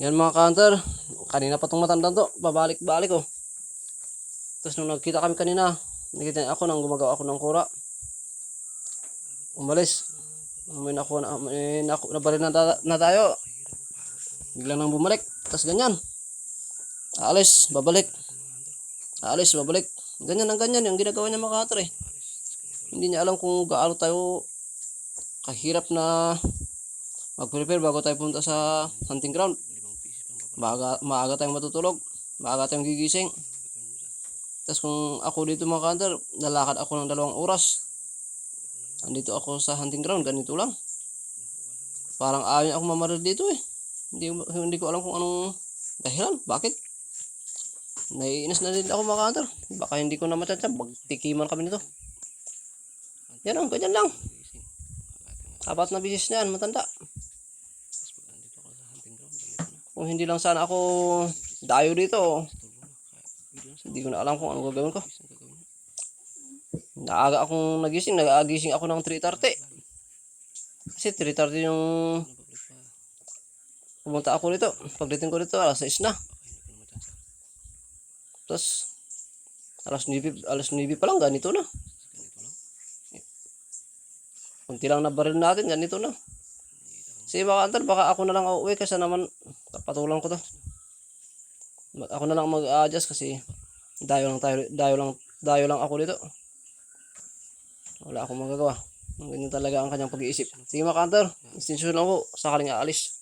Yan mga counter, kanina pa tong matandang to, babalik-balik oh. Tapos nung nagkita kami kanina, nakita niya ako nang gumagawa ako ng kura. Umalis. May nakuha na, may naku, nabaril na, na tayo. Bigla nang bumalik. Tapos ganyan. Aalis, babalik. Aalis, babalik. Ganyan ang ganyan yung ginagawa niya mga counter eh. Hindi niya alam kung gaano tayo kahirap na mag-prepare bago tayo punta sa hunting ground. Maaga, maaga tayong matutulog. Maaga tayong gigising. Tapos kung ako dito mga counter, lalakad ako ng dalawang oras. Andito ako sa hunting ground, ganito lang. Parang ayaw ako mamaril dito eh. Hindi, hindi ko alam kung anong dahilan. Bakit? Naiinis na din ako mga counter. Baka hindi ko na matyatsab. Magtikiman kami nito. Yan lang, ganyan lang. Apat na bisis na yan, matanda. Kung hindi lang sana ako dayo dito, hindi ko na alam kung ano gagawin ko. Naaga akong nagising, nag-aagising ako ng 3.30. Kasi 3.30 yung pumunta ako dito. Pagdating ko dito, alas 6 na. Tapos, alas 9, alas 9 pa lang, ganito na. Kunti lang na baril natin, ganito na. Sige baka antal, baka ako na lang uuwi kasi naman kapatulan ko to. Ako na lang mag-adjust kasi dayo lang tayo, dayo lang, dayo lang ako dito. Wala akong magagawa. Ganyan talaga ang kanyang pag-iisip. Sige mga kantor, extension ako, sakaling aalis.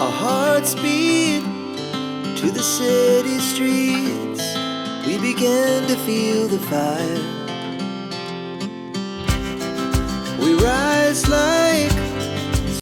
Our hearts beat to the city streets. We began to feel the fire.